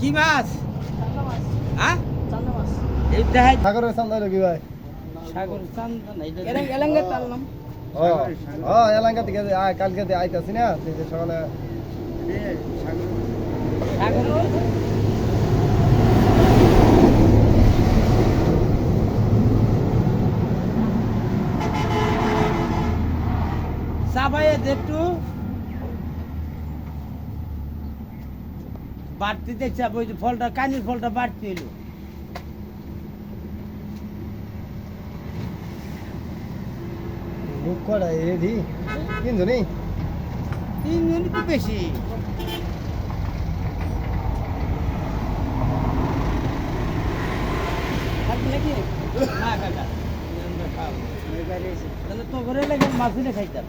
কি মাছ? হ্যাঁ? চান্দা মাছ এই দেখাই সাগরের চান্দা কি ভাই? সাগর চান্দ না এটা তাললাম ও ও থেকে কালকে আইতাছি না সকালে চাপাইয়ে দে একটু বাড়তি দেখছি ওই যে ফলটা কানির ফলটা বাড়তি এলো করা এডি কিনছো নি তিন তো বেশি। তো ঘরে লেগে মাছ খাইতাম।